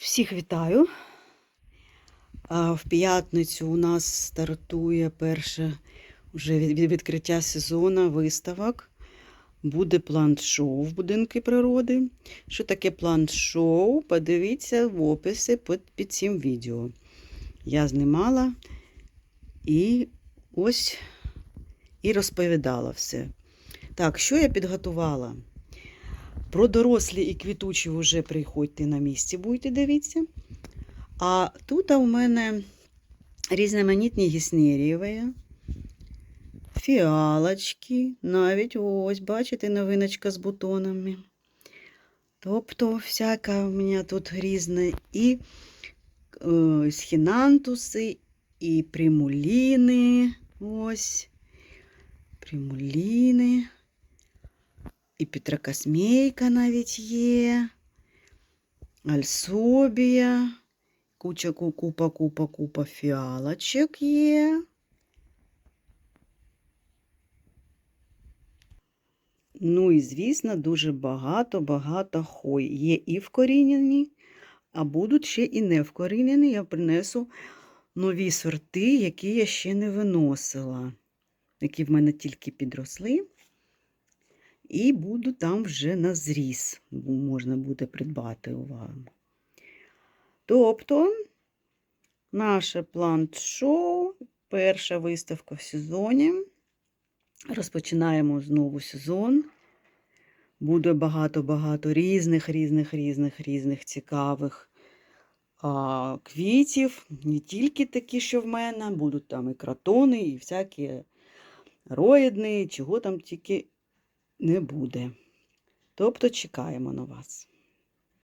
Всіх вітаю. В п'ятницю у нас стартує перше вже від від відкриття сезону виставок. Буде плант-шоу в будинку природи. Що таке плант-шоу? Подивіться в описі під, під цим відео. Я знімала і ось і розповідала все. Так, що я підготувала? Про дорослі і квітучі вже приходьте на місці, будете дивитися. А тут у мене різноманітні гіснерієві, фіалочки, навіть ось, бачите, новиночка з бутонами. Тобто, всяка у мене тут різна і е, схінантуси, і примуліни. Ось. Примуліни. І Петрокосмейка навіть є, Альсобія, куча купа, купа, купа фіалочок є. Ну і, звісно, дуже багато-багато хой. Є і вкорінені, а будуть ще і не вкорінені. Я принесу нові сорти, які я ще не виносила, які в мене тільки підросли. І буду там вже на зріз, можна буде придбати у вас. Тобто, наше плант-шоу, перша виставка в сезоні. Розпочинаємо знову сезон. Буде багато-багато різних, різних, різних, різних цікавих а, квітів. Не тільки такі, що в мене, будуть там і кротони, і всякі роїдні, чого там тільки не буде. Тобто чекаємо на вас.